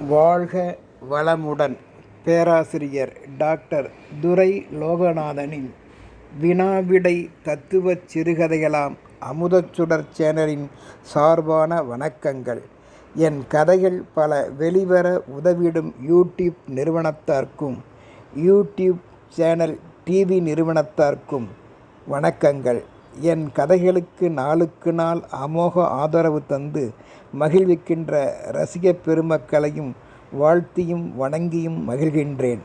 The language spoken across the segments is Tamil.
வாழ்க வளமுடன். பேராசிரியர் டாக்டர் துரை லோகநாதனின் வினாவிடை தத்துவச் சிறுகதைகளாம் அமுதச்சுடர் சேனலின் சார்பான வணக்கங்கள். என் கதைகள் பல வெளிவர உதவிடும் யூடியூப் நிறுவனத்தார்க்கும் யூடியூப் சேனல் டிவி நிறுவனத்தார்க்கும் வணக்கங்கள். என் கதைகளுக்கு நாளுக்கு நாள் அமோக ஆதரவு தந்து மகிழ்விக்கின்ற ரசிகப் பெருமக்களையும் வாழ்த்தியும் வணங்கியும் மகிழ்கின்றேன்.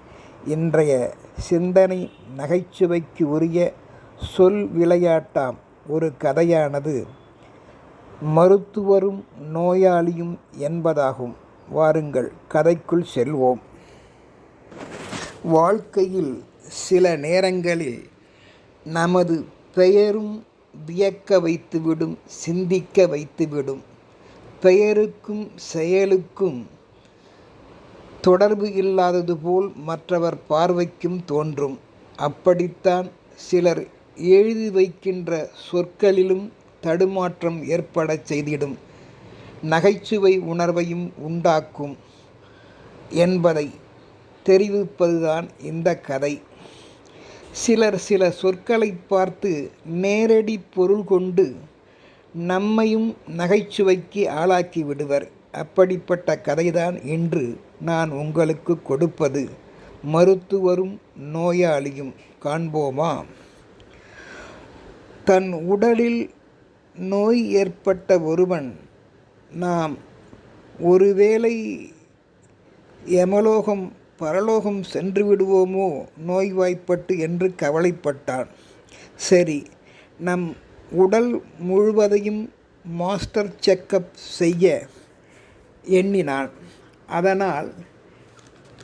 இன்றைய சிந்தனை நகைச்சுவைக்கு உரிய சொல் விளையாட்டாம் ஒரு கதையானது. மருத்துவரும் நோயாளியும் என்பதாகும். வாருங்கள் கதைக்குள் செல்வோம். வாழ்க்கையில் சில நேரங்களில் நமது பெயரும் வியக்க வைத்துவிடும் சிந்திக்க வைத்துவிடும். பெயருக்கும் செயலுக்கும் தொடர்பு இல்லாதது போல் மற்றவர் பார்வைக்கும் தோன்றும். அப்படித்தான் சிலர் எழுதி வைக்கின்ற சொற்களிலும் தடுமாற்றம் ஏற்படச் செய்திடும். நகைச்சுவை உணர்வையும் உண்டாக்கும் என்பதை தெரிவிப்பதுதான் இந்த கதை. சிலர் சில சொற்களை பார்த்து நேரடி பொருள் கொண்டு நம்மையும் நகைச்சுவைக்கு ஆளாக்கி விடுவர். அப்படிப்பட்ட கதைதான் இன்று நான் உங்களுக்கு கொடுப்பது. மருத்துவரும் நோயாளியும் காண்போமா? தன் உடலில் நோய் ஏற்பட்ட ஒருவன் நாம் ஒருவேளை எமலோகம் பரலோகம் சென்று விடுவோமோ? நோய்வாய்ப்பட்டு என்று கவலைப்பட்டான். சரி நம் உடல் முழுவதையும் மாஸ்டர் செக்கப் செய்ய எண்ணினான். அதனால்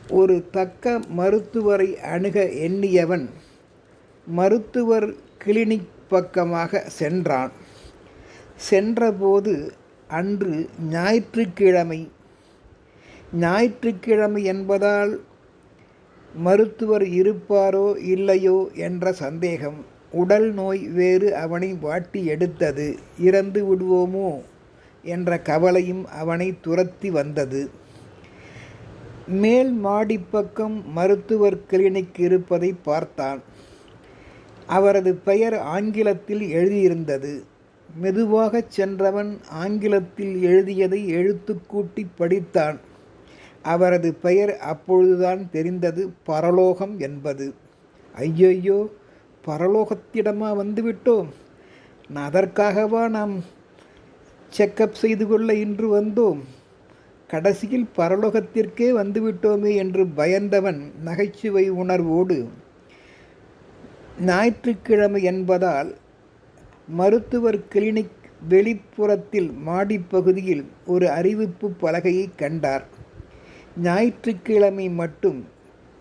ஒரு தக்க மருத்துவரை அணுக எண்ணியவன் மருத்துவர் கிளினிக் பக்கமாக சென்றான். சென்றபோது அன்று ஞாயிற்றுக்கிழமை ஞாயிற்றுக்கிழமை என்பதால் மருத்துவர் இருப்பாரோ இல்லையோ என்ற சந்தேகம். உடல் நோய் வேறு அவனை வாட்டி எடுத்தது. இறந்து விடுவோமோ என்ற கவலையும் அவனை துரத்தி வந்தது. மேல் மாடிப்பக்கம் மருத்துவர் கிளினிக் இருப்பதை பார்த்தான். அவரது பெயர் ஆங்கிலத்தில் எழுதியிருந்தது. மெதுவாகச் சென்றவன் ஆங்கிலத்தில் எழுதியதை எழுத்துக்கூட்டி படித்தான். அவரது பெயர் அப்பொழுதுதான் தெரிந்தது பரலோகம் என்பது. ஐயோயோ பரலோகத்திடமா வந்துவிட்டோம். அதற்காகவா நாம் செக்கப் செய்து கொள்ள இன்று வந்தோம். கடைசியில் பரலோகத்திற்கே வந்துவிட்டோமே என்று பயந்தவன் நகைச்சுவை உணர்வோடு ஞாயிற்றுக்கிழமை என்பதால் மருத்துவர் கிளினிக் வெளிப்புறத்தில் மாடிப்பகுதியில் ஒரு அறிவிப்பு பலகையை கண்டார். ஞாயிற்றுக்கிழமை மட்டும்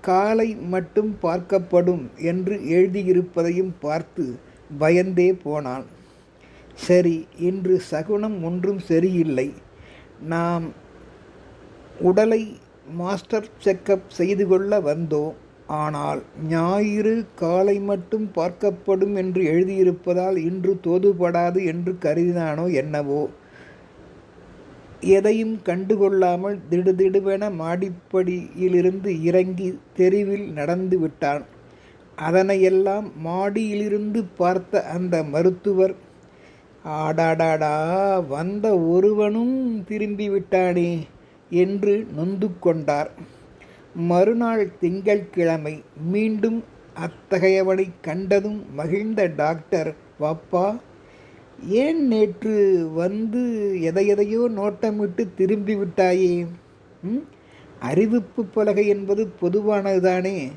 காலை மட்டும் பார்க்கப்படும் என்று எழுதியிருப்பதையும் பார்த்து பயந்தே போனான். சரி இன்று சகுனம் ஒன்றும் சரியில்லை. நாம் உடலை மாஸ்டர் செக்கப் செய்து கொள்ள வந்தோம். ஆனால் ஞாயிறு காலை மட்டும் பார்க்கப்படும் என்று எழுதியிருப்பதால் இன்று தோதுபடாது என்று கருதினானோ என்னவோ. எதையும் கண்டுகொள்ளாமல் திடுதிடுவென மாடிப்படியிலிருந்து இறங்கி தெருவில் நடந்து விட்டான். அதனையெல்லாம் மாடியிலிருந்து பார்த்த அந்த மருத்துவர் ஆடாடாடா வந்த ஒருவனும் திரும்பி விட்டானே என்று நொந்து கொண்டார். மறுநாள் திங்கட்கிழமை மீண்டும் அத்தகையவனை கண்டதும் மகிழ்ந்த டாக்டர் வாப்பா ஏன் நேற்று வந்து எதையெதையோ நோட்டமிட்டு திரும்பி விட்டாயே? அறிவிப்பு பலகை என்பது பொதுவானதுதானே.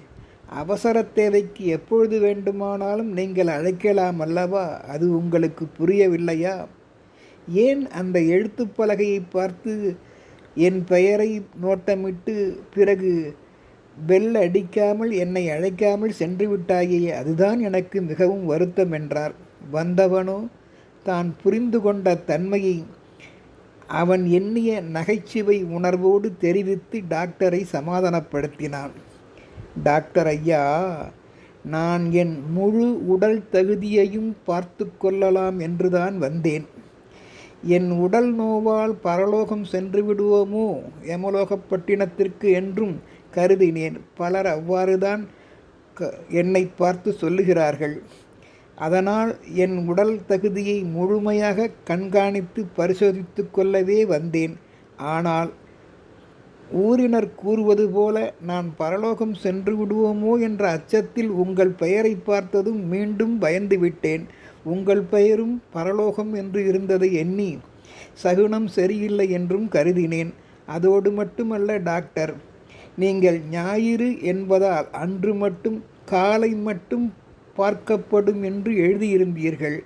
அவசர தேவைக்கு எப்பொழுது வேண்டுமானாலும் நீங்கள் அழைக்கலாம் அல்லவா? அது உங்களுக்கு புரியவில்லையா? ஏன் அந்த எழுத்துப்பலகையை பார்த்து என் பெயரை நோட்டமிட்டு பிறகு பெல் அடிக்காமல் என்னை அழைக்காமல் சென்று விட்டாயே? அதுதான் எனக்கு மிகவும் வருத்தம் என்றார். வந்தவனோ? தான் புரிந்து கொண்ட தன்மையை அவன் எண்ணிய நகைச்சுவை உணர்வோடு தெரிவித்து டாக்டரை சமாதானப்படுத்தினான். டாக்டர் ஐயா நான் என் முழு உடல் தகுதியையும் பார்த்து கொள்ளலாம் என்றுதான் வந்தேன். என் உடல் நோவால் பரலோகம் சென்று விடுவோமோ யமலோகப்பட்டினத்திற்கு என்றும் கருதினேன். பலர் அவ்வாறுதான் க என்னை பார்த்து சொல்லுகிறார்கள். அதனால் என் உடல் தகுதியை முழுமையாக கண்காணித்து பரிசோதித்து கொள்ளவே வந்தேன். ஆனால் ஊரினர் கூறுவது போல நான் பரலோகம் சென்று விடுவோமோ என்ற அச்சத்தில் உங்கள் பெயரை பார்த்ததும் மீண்டும் பயந்து விட்டேன். உங்கள் பெயரும் பரலோகம் என்று இருந்ததை எண்ணி சகுனம் சரியில்லை என்றும் கருதினேன். அதோடு மட்டுமல்ல டாக்டர் நீங்கள் ஞாயிறு என்பதால் அன்று மட்டும் காலை மட்டும் பார்க்கப்படும் என்று எழுதியிருந்தீர்கள்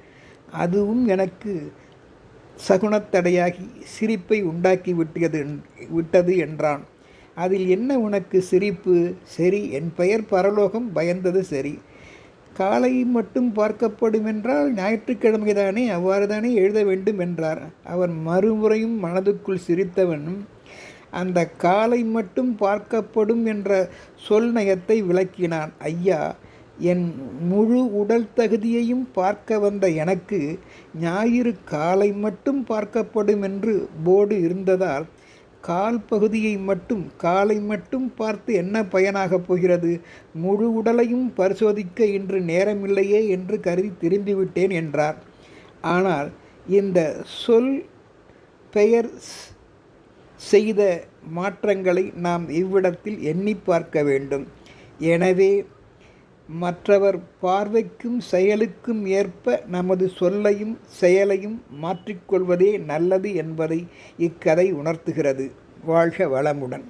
அதுவும் எனக்கு சகுனத்தடையாகி சிரிப்பை உண்டாக்கி விட்டது விட்டது என்றான். அதில் என்ன உனக்கு சிரிப்பு? சரி என் பெயர் பரலோகம் பயந்தது சரி. காலை மட்டும் பார்க்கப்படும் என்றால் ஞாயிற்றுக்கிழமைதானே அவ்வாறு தானே எழுத வேண்டும் என்றார். அவன் மறுமுறையும் மனதுக்குள் சிரித்தவனும் அந்த காலை மட்டும் பார்க்கப்படும் என்ற சொல் நயத்தை விளக்கினான். ஐயா என் முழு உடல் தகுதியையும் பார்க்க வந்த எனக்கு ஞாயிறு காலை மட்டும் பார்க்கப்படும் என்று போர்டு இருந்ததால் கால் பகுதியை மட்டும் காலை மட்டும் பார்த்து என்ன பயனாகப் போகிறது? முழு உடலையும் பரிசோதிக்க இன்று நேரமில்லையே என்று கருதி திரும்பிவிட்டேன் என்றார். ஆனால் இந்த சொல் பெயர் செய்த மாற்றங்களை நாம் இவ்விடத்தில் எண்ணி பார்க்க வேண்டும். எனவே மற்றவர் பார்வைக்கும் செயலுக்கும் ஏற்ப நமது சொல்லையும் செயலையும் மாற்றிக்கொள்வதே நல்லது என்பதை இக்கதை உணர்த்துகிறது. வாழ்க வளமுடன்.